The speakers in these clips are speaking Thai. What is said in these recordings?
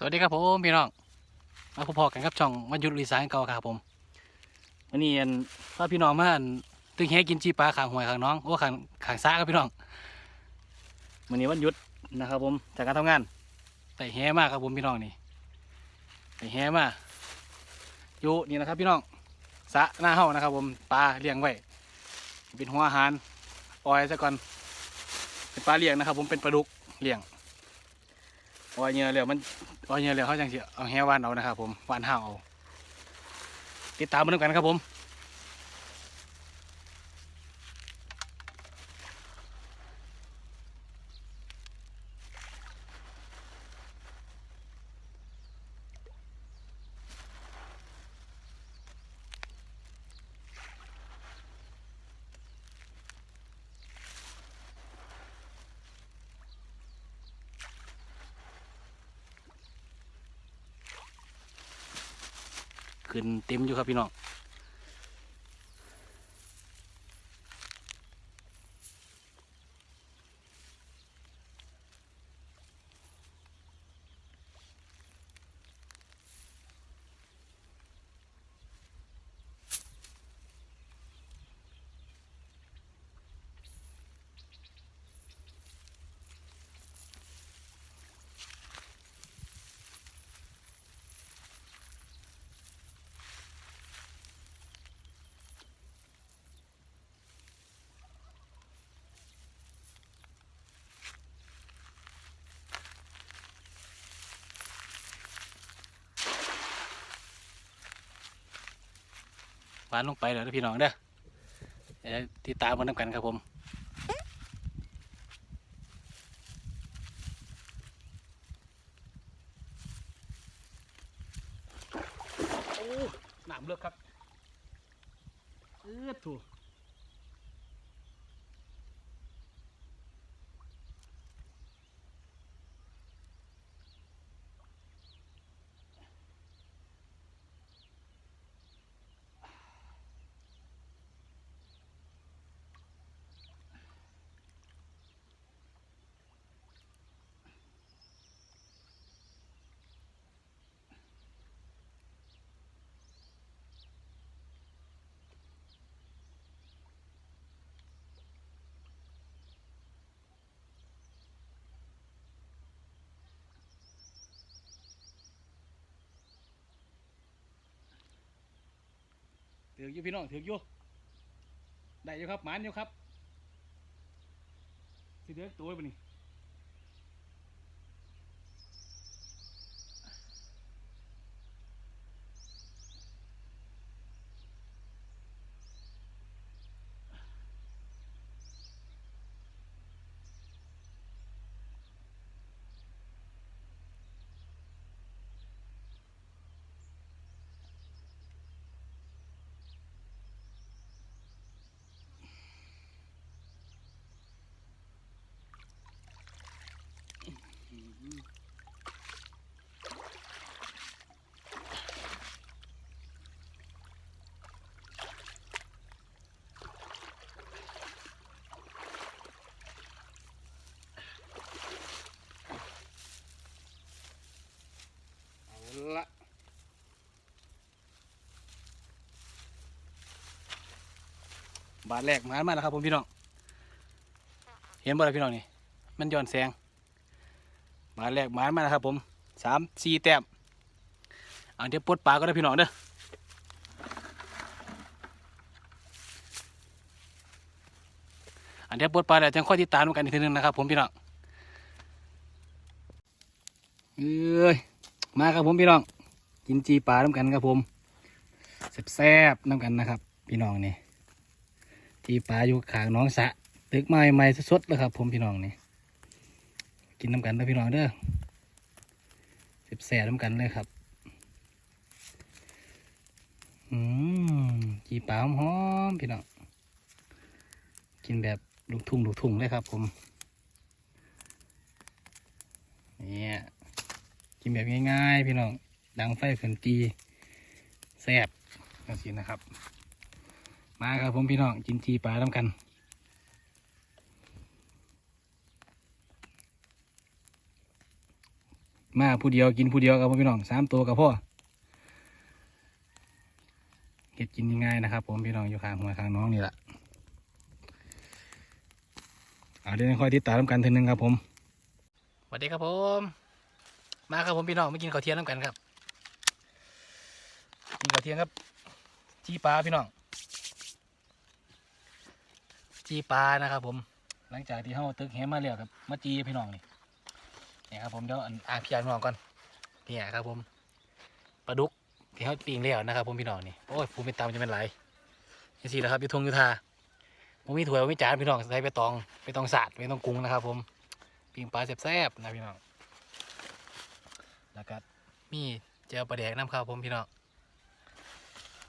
สวัสดีครับผมพี่น้องมาพบๆกันครับช่องมายุทธลีสานเก่าครับผมวันนี้อันพาพี่น้องมาอันตึงแหกินจีปลาขางหวยขางน้องโอ้ขางขางซ่าครับพี่น้องวันนี้วันหยุดนะครับผมจากการทำงานแต่แหมากครับผมพี่น้องนี่แต่แหมาอยู่นี่นะครับพี่น้องสระหน้าเฮานะครับ ผมปลาเลี้ยงไว้เป็นหัวอาหารปล่อยซะก่อนเป็นปลาเลี้ยงนะครับ ผมเป็นปลาดุกเลี้ยง วายเงื่อเหลือมันวายเงื่อเหลือเขาจังสิเอาแหวานเอานะครับผมวานห้าวเอาติดตามมาด้วยกันครับผม ขึ้นเต็มอยู่ครับพี่น้อง วานลงไปเดี๋ยวพี่น้องเด้อเดี๋ยวติดตามมาด้วยกันครับผมโอ้หนามเลือกครับเออถูก ถืออยู่พี่น้องถืออยู่ได้อยู่ครับหมานอยู่ครับสิเดือกตัวปนี่เอาละ บาทแรกหมามาแล้วครับผมพี่น้อง เห็นบ่ล่ะพี่น้องนี่ มันย้อนแสงมาแรกหมานมานะครับ ผมสามสี่แต้มเอาเดี๋ยวปลดปลาก็ได้พี่น้องเด้ออันเดี๋ยวปลดปลาเดี๋ยวจังค่อยติดตามกันอีกทีหนึงนะครับ ผมพี่น้องเอ้ยมาครับผมพี่น้อง กินจีปลาน้ำกันครับผมแซ่บๆน้ำกันนะครับ พี่น้องนี่ จีปลาอยู่ขางน้องสะตึกไม้ใหม่สดๆเลยครับ ผมพี่น้องนี่กินน้ำกันเด้อพี่น้องเด้อเจ็บแสบน้ำกันเลยครับอืมจีปลาหอมๆพี่น้องกินแบบลูกทุ่งลูกทุ่งเลยครับ ผมเนี่ยกินแบบง่ายๆพี่น้องดังไฟเขินจีแซ่บจังสินะครับ มาครับผมพี่น้องกินจีปลาน้ำกันมาผู้เดียวกินผู้เดียวครับผมพี่น้องสามตัวกับพ่อเห็ดกินง่ายๆนะครับ ผมพี่น้องอยู่ข้างหัวข้างน้องนี่แหละเอาเดี๋ยวค่อยติดตามกันทีนึงครับผมสวัสดีครับผม มาครับผมพี่น้องมากินข้าวเที่ยงน้ำกันครับกินข้าวเที่ยงครับจีปลาพี่น้อง จีปลานะครับ ผม หลังจากที่เขาตึกแหมาแล้วครับมาจีพี่น้องนี่นี่ครับผมเดี๋ยวอ่างพี่อ่างน้องก่อนเนี่ยครับ ผมปลาดุกที่เขาปีงแล้วนะครับ ผมพี่น้องนี่โอ้ยผมเป็นตามจะเป็นไรนี่สินะครับอยูทงยูทาผมมีถ้วมมีจานพี่น้องใส่ไปตองไปตองสาดไปตองกุ้งนะครับ ผมปีงปลาแซ่บๆนะพี่น้องแล้วก็มีเจลปลาแดกน้ำข้าวผมพี่น้อง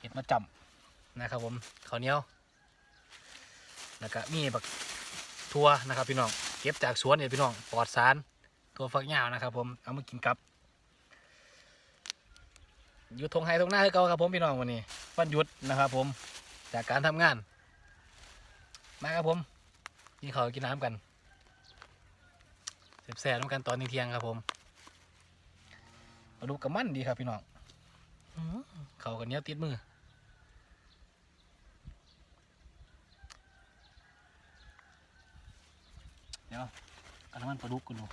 เห็ดมาจำนะครับผมข้าวเหนียว แล้วก็มีบักทั่วนะครับพี่น้องเก็บจากสวนเนี่ยพี่น้องปลอดสารทั่วฝักยาวนะครับผมเอามากินกับอยู่ทงไฮทงหน้าคือเก่าครับผมพี่น้องวันนี้วันหยุดนะครับ ผมจากการทำงาน มาครับผมกินข้าวกินน้ำกันแซ่บๆน้ำกันตอนเที่ยงครับผมมาดูกับมันดีครับพี่น้องเขากันเนี้ยติดมือ ดี๋ยวเอาน้ำมันปลาดุกกันดู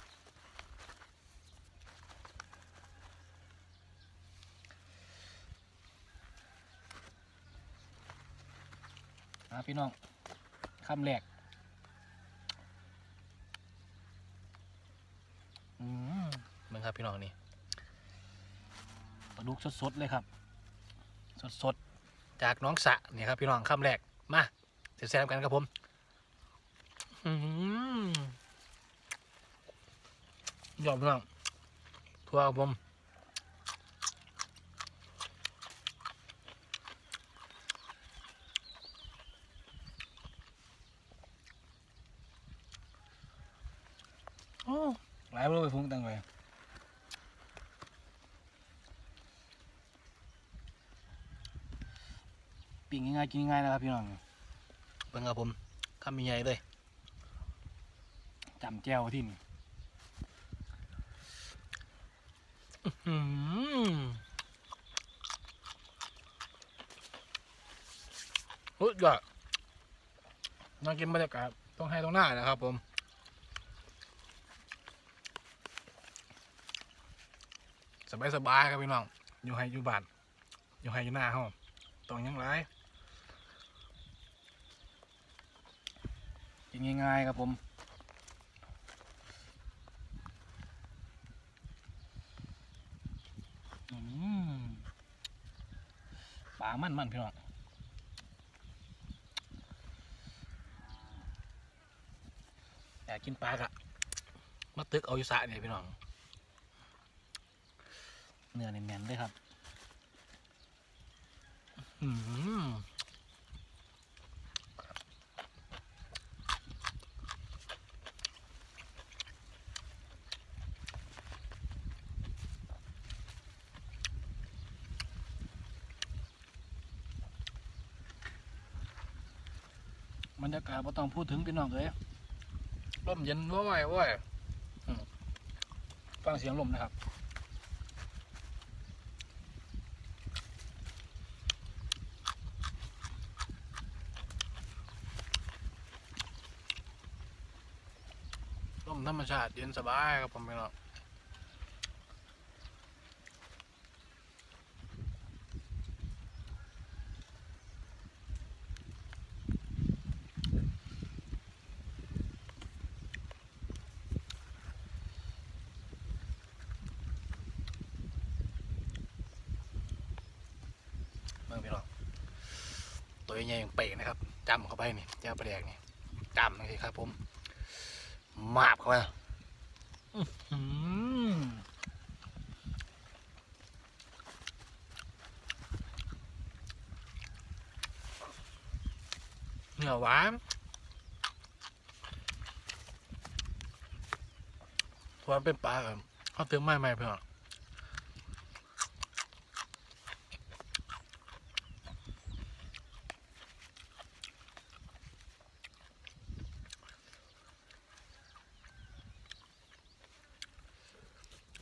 อะพี่น้องคำแรกอืมมึงครับพี่น้องนี่ปลาดุกสดๆเลยครับ สดๆ จากน้องสะเนี่ยครับพี่น้องคำแรกมาเสร็จแซมกันครับผม อืม ยอดมากทั่วครับผมโอ้หลายไม่รู้ไปฟุ้งตังไปปิ้งง่ายๆกินง่ายๆนะครับพี่น้องเบิ่งครับผมคำใหญ่ๆเลยจำแจ้วที่นี่ อื้อหือโอ้ยยอดน่ากินบรรยากาศต้องให้ตรงหน้านะครับผมสบายสบายๆครับพี่น้อง อยู่ให้อยู่บ้านอยู่ให้อยู่หน้าห้องต้องยังไรกินง่ายๆครับผม อืม ปลามันมันพี่น้องอยากกินปลากะมาตึกเอาอยู่สะเนี่ยพี่น้อง เนื้อเนียนๆเลยครับ อืม บรรยากาศไม่ต้องพูดถึงพี่น้องเลยลมเย็นว้อยว้อยอืมฟังเสียงลมนะครับ ลมธรรมชาติเย็นสบายครับผมพี่น้องเมืองพี่น้อง ตัวใหญ่ๆอย่างเป่งนะครับจำเข้าไปนี่เจ้าประแดกนี่จำเลยครับ ผมมาบเข้าไปอื้อหือเนื้อหวานหวานเป็นปลาเขาเติมไม่ไม่เพื่อน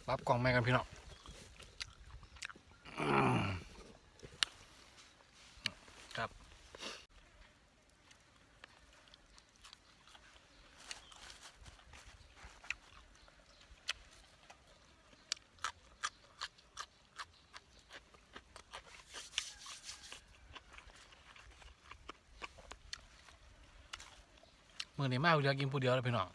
ปรับกล่องแม่กันพี่น้องครับมือนี้มาเดียวกินผู้เดียวเลยพี่น้อง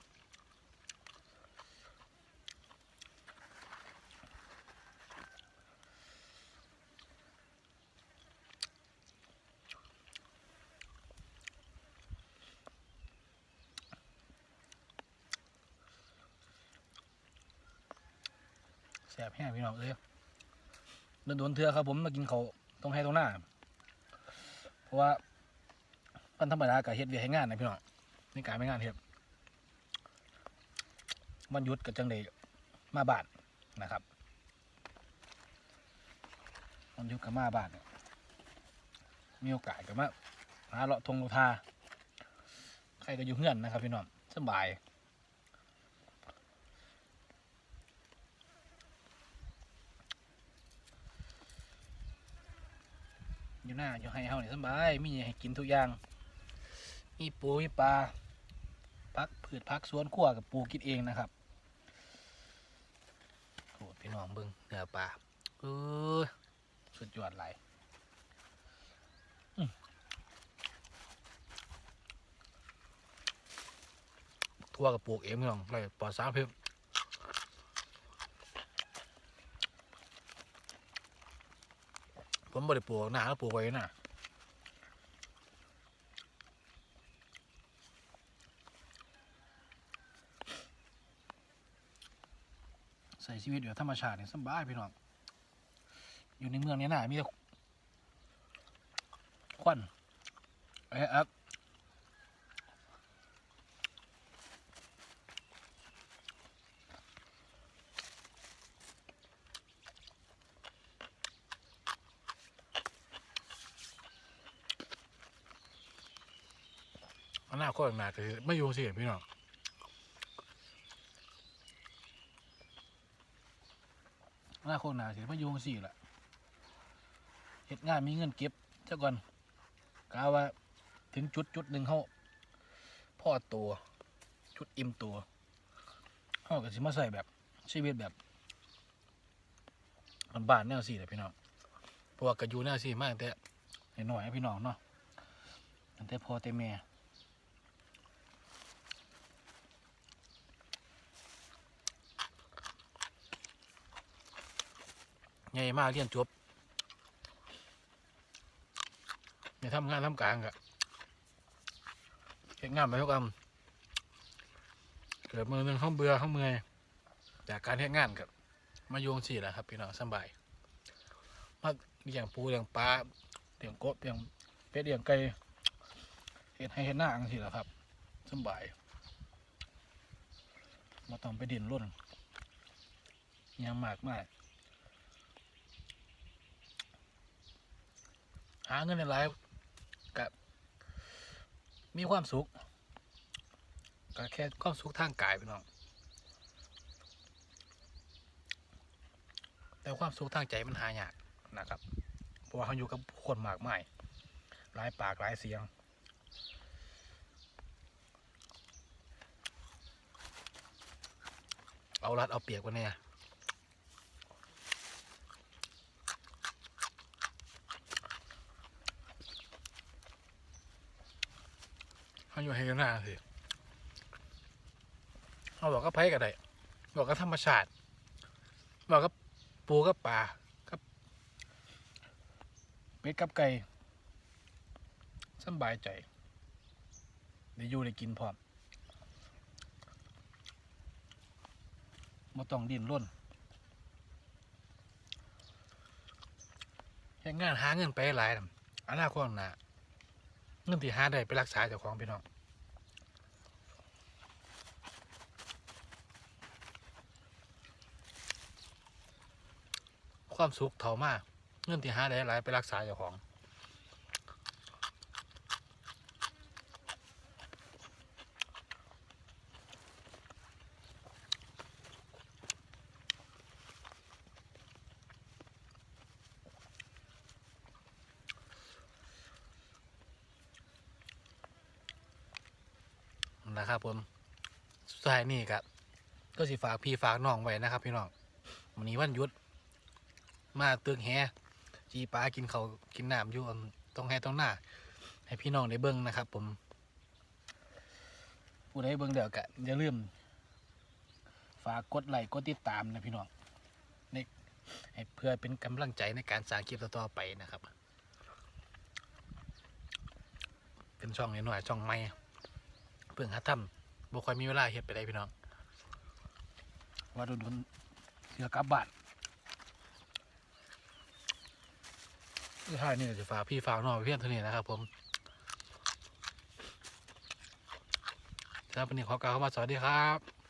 แสบแห้งพี่น้องเอ้ยโดนเทือครับผมมากินเขาวตรงให้ตรงหน้า เพราะว่าวันธรรมดากับเฮ็ดเวียให้งานนะพี่น้องในการไม่งานเฮ็ดวันยุดกับจังเลยมาบ้านนะครับวันยุดกับมาบ้านเนี่ยมีโอกาสกับมาหาเลาะทงเลทาใครก็อยู่เฮือนนะครับพี่น้องสบาย อยู่หน้าอยู่ให้เฮาเนี่ยสบายมีให้กินทุกอย่าง มีปูมีปลาพักพืชพักสวนครัวกับปูกินเองนะครับโอ้พี่น้องเบิ้งเนื้อปลาเออสุดยอดไหลยอื้อทั่วกับปลูกเองพี่น้องไรปลอดสารพิษ ผมบ่ได้ปลูกหน้าแล้วปลูกไว้น่ะใส่ชีวิตอยู่ธรรมชาติเนี่ยสบายพี่น้องอยู่ในเมืองนี้น่ะมีแต่ควันเอ้ยครับอน คตข้างหน้าคือไม่อยู่สิพี่น้องอนาคตหนาสิมาอยู่งสี่แหละเฮ็ดงานมีเงินเก็บเจ้าก่อนกาว่าถึงจุดจุดหนึ่งเขาพ่อตัว จุดอิ่มตัวเขาก็สิมาใส่แบบชีวิตแบบบ้านแนวสี่แหละพี่น้องเพราะว่าก็อยู่แนวสี่มากแต่น้อยพี่น้องเนาะแต่พอแต่แม่ ใหญ่มากเรียนจบเนี่ยทำงานทำการกะเฮ็ดงานไปทุกอันเกิดมือหนึ่งเขาเบื่อเขาเมื่อยจากการเฮ็ดงานกับมาโยงสี่แหละครับพี่น้องสบายมาเลี้ยงปูเลี้ยงปลาเลี้ยงกบเลี้ยงเป็ดเลี้ยงไก่เฮ็ดให้เฮ็ดหน้าอังสี่แหละครับสบายมาต้องไปดินร่นยังมากมายาเงินในไลฟ์กับมีความสุขก็แค่ความสุขทางกายพี่น้อง แต่ความสุขทางใจมันหายากนะครับ เพราะว่าเขาอยู่กับคนมากมายหลายปากหลายเสียง เอารัดเอาเปรียกกันเนี่ย เขาอยู่ให้กันหน้าสิเขาบอกก็ไพ่กันได้บอกก็ธรรมชาติ บอกก็ปูกับปลากับเป็ดกับไก่สบายใจได้อยู่ได้กินพร้อมมาต้องดิ้นร่นเฮ็ดงานหาเงินไปหลายนอนาคตหน้าเงินที่หาได้ไปรักษาเจ้าของพี่น้อง ความสุขเท่ามากเงินที่หาได้หลายไปรักษาเจ้าของนะครับผมสุดท้ายนี่ครับก็สิฝากพี่ฝากน้องไว้นะครับ พี่น้องวันนี้วันหยุด มาเตึกแฮจีปลากินเขาวกินน้ำอยู่อันตรงแฮตรงหน้า ให้พี่น้องได้เบิ้งนะครับ ผมผู้ใดเบิ้งเดี๋ยวก็อย่าลืมฝากกดไลค์กดติดตามนะพี่น้องในให้เพื่อเป็นกำลังใจในการสร้างคลิปต่อๆไปนะครับ เป็นช่องน้อยช่องใหม่เพิ่งหาทำบ่ค่อยมีเวลาเฮ็ดไปได้พี่น้องว่าโดนเสือกลับบ้านสุด ท้ายนี่จะฝากพี่ฝากน้องเพียงเท่านี้นะครับ ผมสำหรับวันนี้ขอกล่าวคำว่าสวัสดีครับ